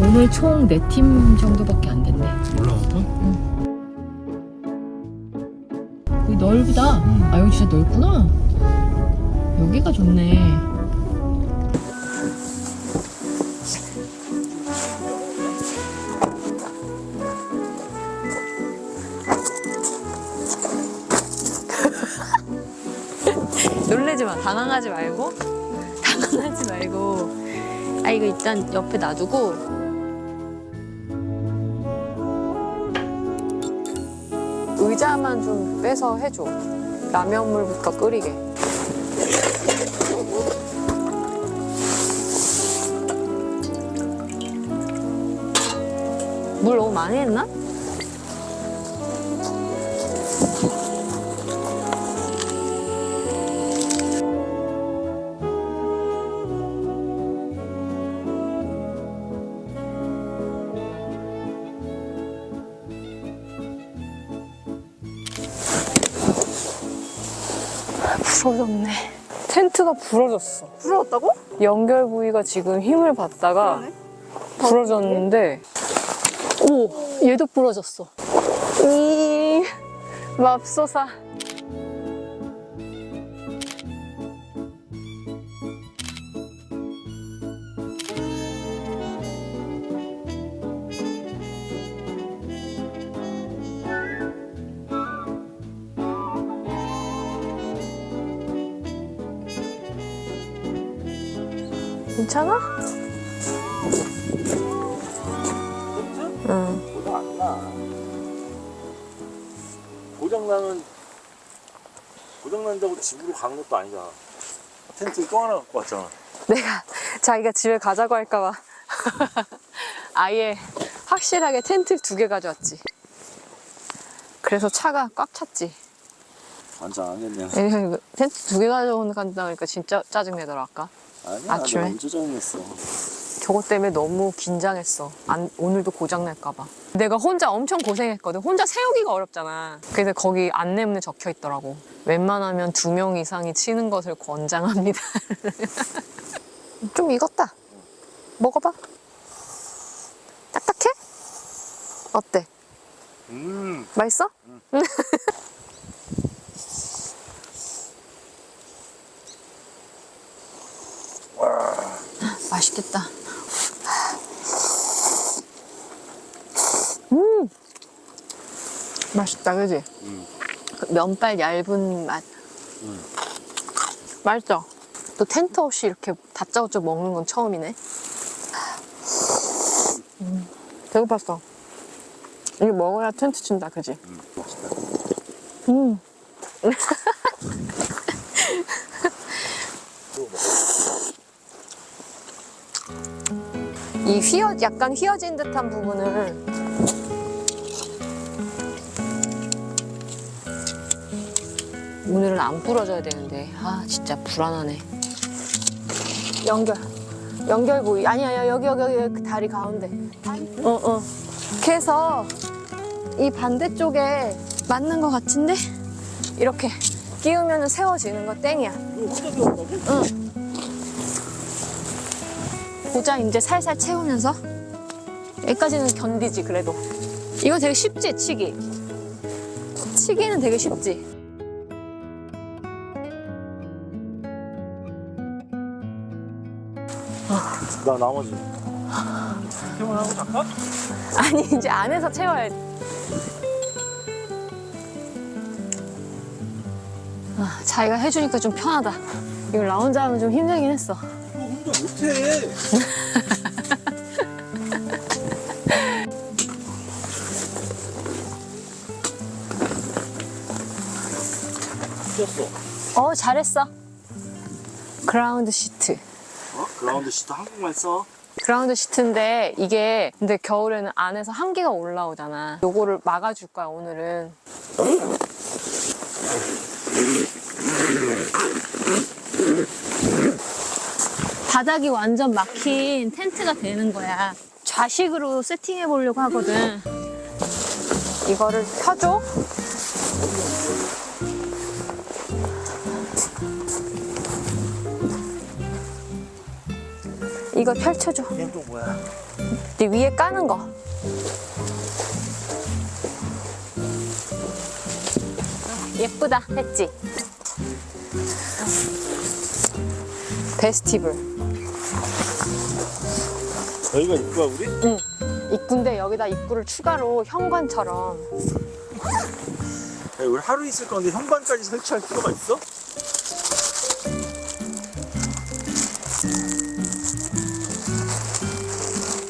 오늘 총 4팀 정도밖에 안 됐네. 올라왔어? 여기 넓다. 음. 아, 여기 진짜 넓구나. 여기가 좋네. 놀래지 마. 당황하지 말고. 당황하지 말고. 아, 이거 일단 옆에 놔두고. 의자만 좀 빼서 해줘. 라면물부터 끓이게. 물 너무 많이 했나? 부러졌네. 텐트가 부러졌어. 부러웠다고? 연결 부위가 지금 힘을 받다가 부러졌는데, 오, 얘도 부러졌어. 이, 맙소사. 괜찮아? 응. 고장 안 나. 고장 나면 고장 난다고 집으로 가는 것도 아니잖아. 텐트 또 하나 갖고 왔잖아. 내가 자기가 집에 가자고 할까봐 아예 확실하게 텐트 두 개 가져왔지. 그래서 차가 꽉 찼지. 완전 안 했네. 이거 텐트 두 개 가져오는 간다니까 진짜 짜증내더라 아까. 아니야, 아침에? 내가 언제 정했어. 저것 때문에 너무 긴장했어. 안, 오늘도 고장 날까봐. 내가 혼자 엄청 고생했거든. 혼자 세우기가 어렵잖아. 그래서 거기 안내문에 적혀 있더라고. 웬만하면 두 명 이상이 치는 것을 권장합니다. 좀 익었다. 먹어봐. 딱딱해? 어때? 음, 맛있어? 맛있겠다. 음! 맛있다, 그지? 음. 그 면발 얇은 맛. 음. 맛있어. 또 텐트 없이 이렇게 다짜고짜 먹는 건 처음이네. 음, 배고팠어. 이거 먹어야 텐트 친다, 그지? 음, 맛있다. 음. 이 휘어 약간 휘어진 듯한 부분을 오늘은 안 부러져야 되는데. 아 진짜 불안하네. 연결. 연결 부위 아니야 아니야, 여기 여기 여기 그 다리 가운데. 어어. 그래서 이 반대쪽에 맞는 것 같은데? 이렇게 끼우면 세워지는 거 땡이야. 응 보자 이제 살살 채우면서? 여기까지는 견디지 그래도. 이거 되게 쉽지 치기. 치기는 되게 쉽지. 나 나머지. 퇴근하고 잠깐? 아니 이제 안에서 채워야지 아, 자기가 해주니까 좀 편하다. 이거 나 혼자 하면 좀 힘들긴 했어 못해. 뛰었어. 어 잘했어 그라운드 시트 어? 그라운드 시트 한국말 써? 그라운드 시트인데 이게 근데 겨울에는 안에서 한기가 올라오잖아 요거를 막아줄 거야 오늘은 바닥이 완전 막힌 텐트가 되는 거야 좌식으로 세팅해 보려고 하거든 이거를 펴줘 이거 펼쳐줘. 얘는 또 뭐야? 네 위에 까는 거. 예쁘다 했지? 베스티블. 여기가 입구야 우리? 응. 입구인데 여기다 입구를 추가로 현관처럼. 야, 우리 하루 있을 건데 현관까지 설치할 필요가 있어?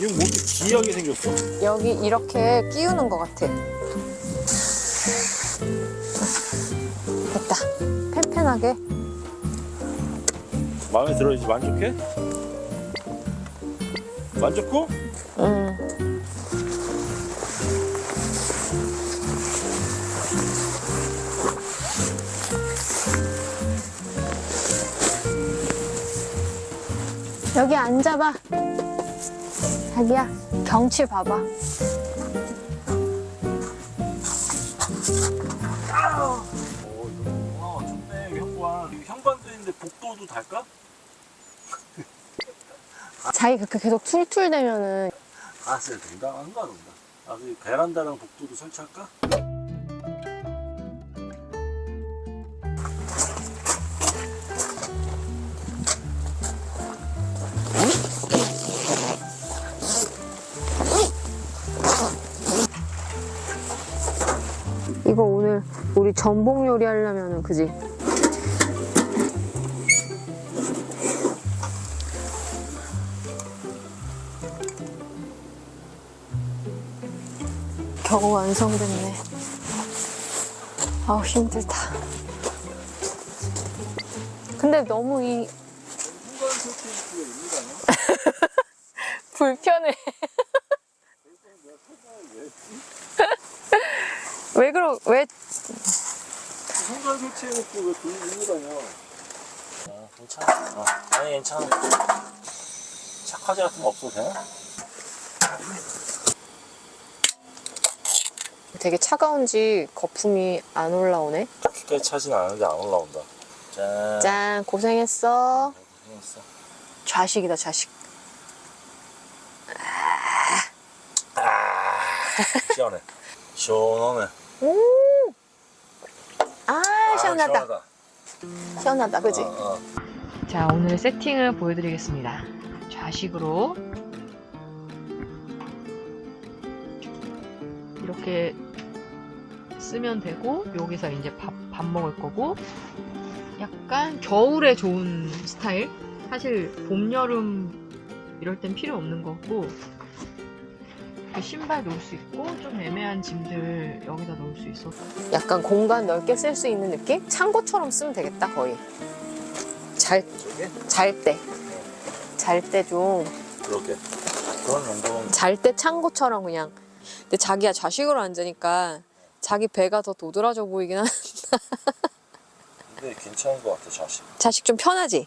이거 뭐 이렇게 기이하게 생겼어? 여기 이렇게 끼우는 것 같아. 됐다. 팽팽하게. 마음에 들어 이제 만족해? 만족고? 음. 여기 앉아봐. 자기야, 경치 봐봐. 어, 어 좋네 현관 현관도 있는데 복도도 달까? 자기 그렇게 계속 툴툴대면은 알았어요 된다 한가 된다 아, 그 베란다랑 복도도 설치할까? 이거 오늘 우리 전복 요리 하려면은 그지? 겨우 완성됐네. 아우 힘들다. 근데 너무 이 불편해. 왜 그러 왜 현관 설치해놓고 왜 돌리고 있는 거 아니야? 아 괜찮아 어, 아니 괜찮아 착화제 같은 거 없어도 되나? 되게 차가운지 거품이 안 올라오네. 그렇게까지 차진 않은데 안 올라온다 짠 짠 고생했어. 고생했어 좌식이다 좌식. 아 시원해 시원하네 아 아, 시원하다. 시원하다, 그지? 어, 어. 자, 오늘의 세팅을 보여드리겠습니다. 좌식으로 이렇게 쓰면 되고 여기서 이제 밥, 밥 먹을 거고 약간 겨울에 좋은 스타일 사실 봄, 여름 이럴 땐 필요 없는 거고 신발 놓을 수 있고 좀 애매한 짐들 여기다 놓을 수 있어서 약간 공간 넓게 쓸 수 있는 느낌? 창고처럼 쓰면 되겠다 거의. 잘? 잘 때. 잘 때 좀. 그렇게 그런 용도는 잘때 창고처럼 그냥. 근데 자기가 좌식으로 앉으니까 자기 배가 더 도드라져 보이긴 한. 근데 괜찮은 것 같아 자식 자식 좀 편하지?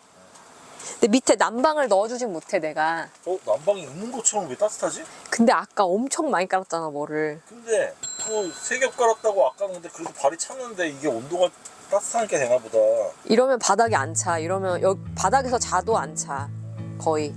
근데 밑에 난방을 넣어주진 못해 내가. 어? 난방이 있는 것처럼 왜 따뜻하지? 근데 아까 엄청 많이 깔았잖아 뭐를. 근데 그세겹 깔았다고 아까 근데 그래도 발이 찼는데 이게 온도가 따뜻하게 되나 보다 이러면 바닥에 안 차. 이러면 여기 바닥에서 자도 안 차. 거의.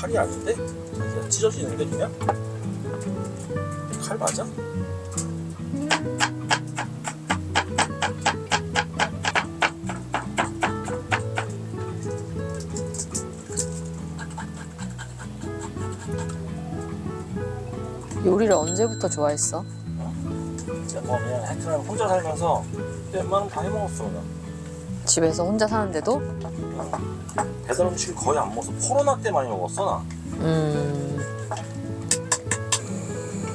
칼이 아닌데? 그냥 찢어지는데 그냥? 칼 맞아? 요리를 언제부터 좋아했어? 내가 뭐 그냥 하여튼 혼자 살면서 웬만하면 다 해먹었어 그냥 집에서 혼자 사는데도? 배달 음식을 거의 안 먹었어 코로나 때 많이 먹었어 나 음.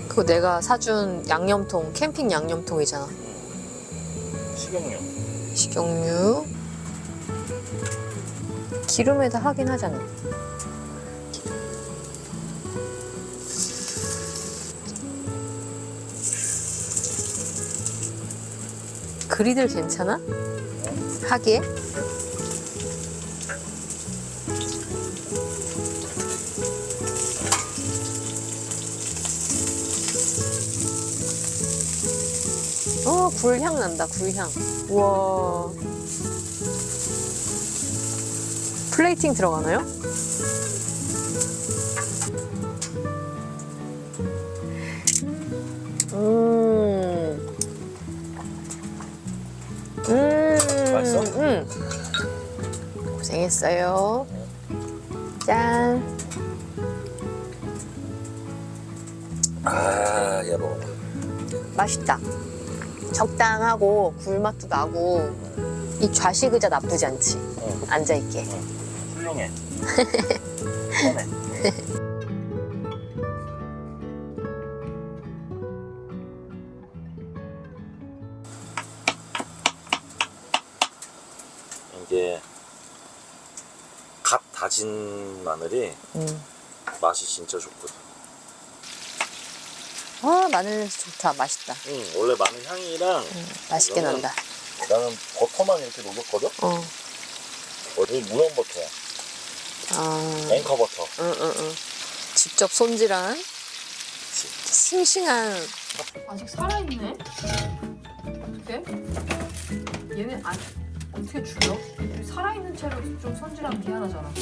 그거 내가 사준 양념통, 캠핑 양념통이잖아. 식용유 식용유. 기름에다 하긴 하잖아. 그리들 괜찮아? 하기에. 어, 굴향 난다, 굴향. 우와. 플레이팅 들어가나요? 음. 음. 음. 고생했어요. 짠. 아, 얘 먹어봐. 맛있다. 적당하고 굴맛도 나고 이 좌식 의자 나쁘지 않지. 응. 앉아 있게. 훌륭해. 편해. 마늘이 음. 맛이 진짜 좋거든. 아 마늘 좋다. 맛있다. 응, 원래 마늘 향이랑 음, 맛있게 이거는- 난다. 나는 버터만 이렇게 녹였거든? 어. 어디 무염 버터야. 아. 앵커 버터. 응, 응, 응. 직접 손질한 싱싱한 아직 살아있네? 어떻게? 얘네 안, 어떻게 죽여? 살아있는 채로 좀 손질하면 미안하잖아.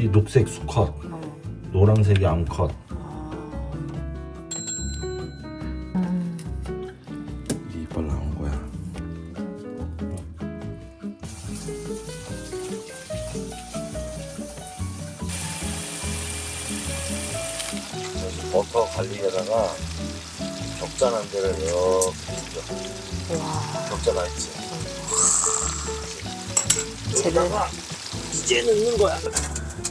이 녹색 수컷, 어. 노란색이 암컷. 음. 이 이빨 나온 거야. 버터 갈릭에다가 격잔한 데를 이렇게 와. 격자 나 있지. 제대로. 여기다가 이제 넣는 거야.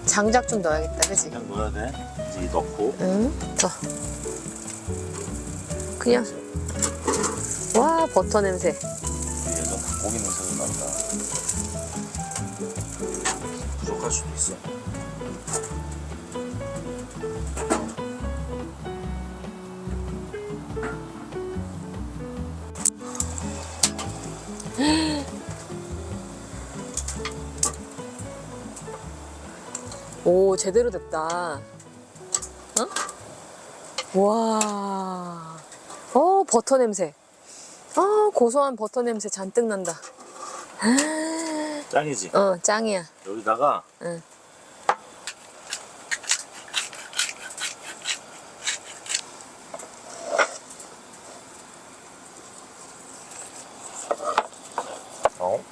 장작 좀 넣어야겠다, 그지? 그냥 넣어야 돼. 이제 넣고 응. 더. 그냥. 와 버터 냄새. 얘가 닭고기 냄새가 난다. 부족할 수도 있어. 제대로 됐다. 어? 와. 어 버터 냄새. 아 고소한 버터 냄새 잔뜩 난다. 짱이지. 어 짱이야. 여기다가 응. 어?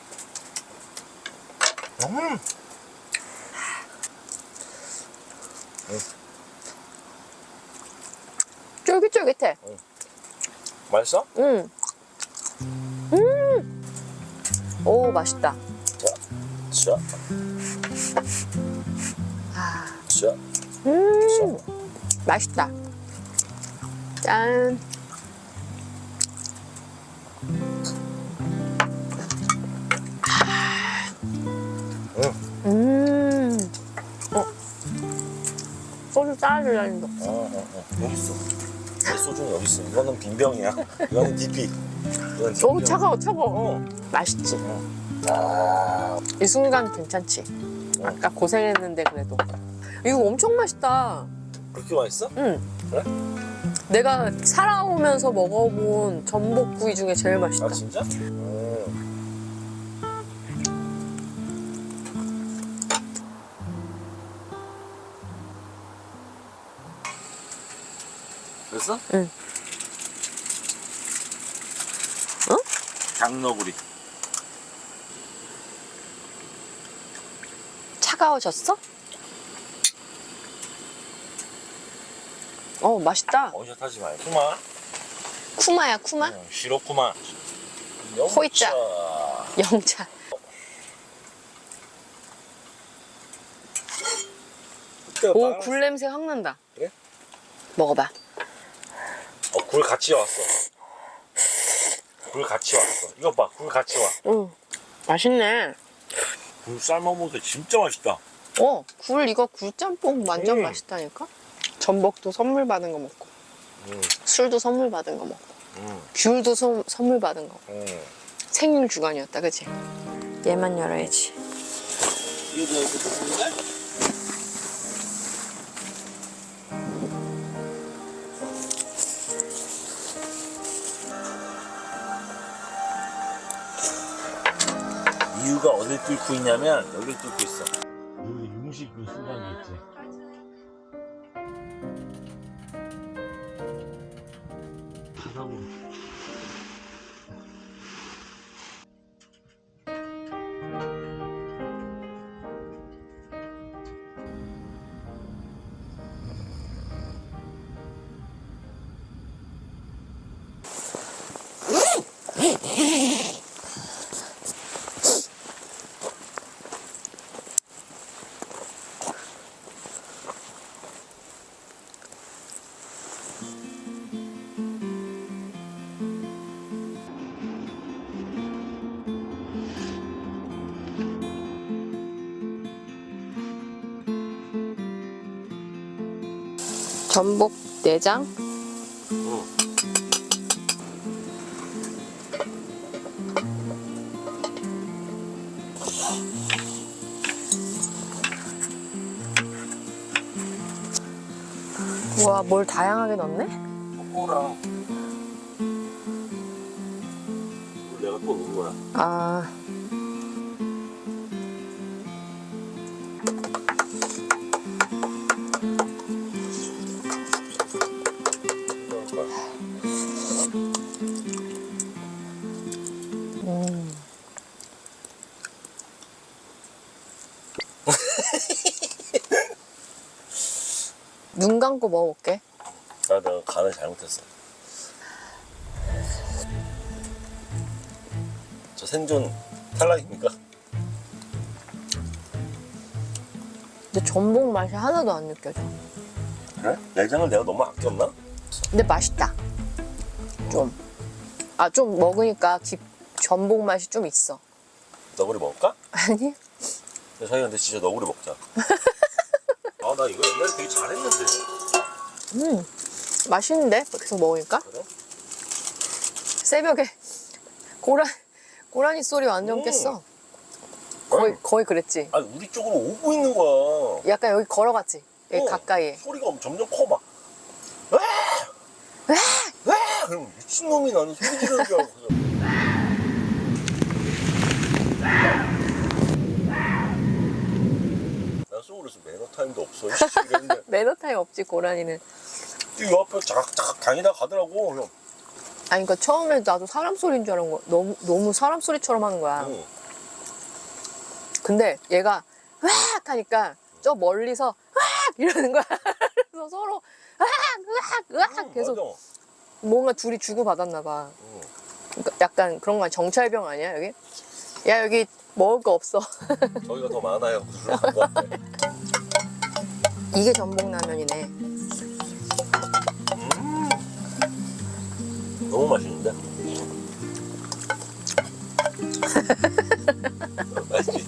음. 쫄깃쫄깃해. 맛있어? 응. 음. 오 맛있다. 자, 아. 자, 음 자. 맛있다. 짠. 소주 따라주려는 거. 어, 어, 어. 여기 있어. 내 소주는 여기 있어. 이거는 빈병이야. 이거는 DP. 이건 오 빈병. 차가워 차가워. 어. 맛있지. 아, 이 순간 괜찮지. 아까 고생했는데 그래도. 이거 엄청 맛있다. 그렇게 맛있어? 응. 그래? 내가 살아오면서 먹어본 전복구이 중에 제일 맛있다. 아, 진짜? 음. 됐어? 응. 어? 장너구리. 차가워졌어? 어 맛있다. 원샷 하지 말고. 쿠마. 쿠마야 쿠마? 응, 시로쿠마. 영차. 영차. 오 굴 냄새 확 난다. 그래? 먹어봐. 어, 굴 같이 왔어. 굴 같이 왔어. 이거 봐, 굴 같이 와. 응. 맛있네. 굴 삶아 먹으니까 진짜 맛있다. 어, 굴 이거 굴짬뽕 완전 음. 맛있다니까? 전복도 선물 받은 거 먹고 응, 술도 선물 받은 거 먹고 응, 귤도 소- 선물 받은 거 응. 생일 주간이었다 그치? 얘만 열어야지 이거 너 이거 먹는데? 이유가 어딜 뚫고 있냐면 여길 뚫고 있어. 내장 응. 우와 뭘 다양하게 넣네? 꼬랑. 내가 또 넣은 거야. 아 눈 감고 먹어볼게. 아, 내가 간을 잘못했어. 저 생존 탈락입니까? 근데 전복 맛이 하나도 안 느껴져. 그래? 내장을 내가 너무 아꼈나? 근데 맛있다. 좀. 아, 좀 먹으니까 기, 전복 맛이 좀 있어. 너구리 먹을까? 아니? 근데 자기한테 진짜 너구리 먹자. 아, 나 이거 옛날에 되게 잘했는데. 음. 맛있는데? 계속 먹으니까? 그래? 새벽에 고라, 고라니 소리 완전 음. 깼어. 거의, 거의 그랬지. 아니, 우리 쪽으로 오고 있는 거야. 약간 여기 걸어갔지. 여기 어. 가까이에. 소리가 점점 커, 막. 와! 와! 그럼 미친놈이 나는 소리 지르는 줄 알고. 그래서 난 속으로서 매너 타임도 없어. 씨, 이랬는데. 매너 타임 없지, 고라니는. 이 옆에 자각자각 다니다 가더라고. 그냥, 아니, 그니까 처음에 나도 사람 소리인 줄 알은 거야. 너무, 너무 사람 소리처럼 하는 거야. 응. 근데 얘가 으악 하니까 저 멀리서 으악 이러는 거야. 그래서 서로 으악 으악 으악 계속 맞아. 뭔가 둘이 주고 받았나 봐. 응. 그러니까 약간 그런 거야. 정찰병 아니야, 여기? 야, 여기 먹을 거 없어. 저희가 더 많아요. 그런 거. 이게 전복라면이네. 너무 맛있는데? 맛있지?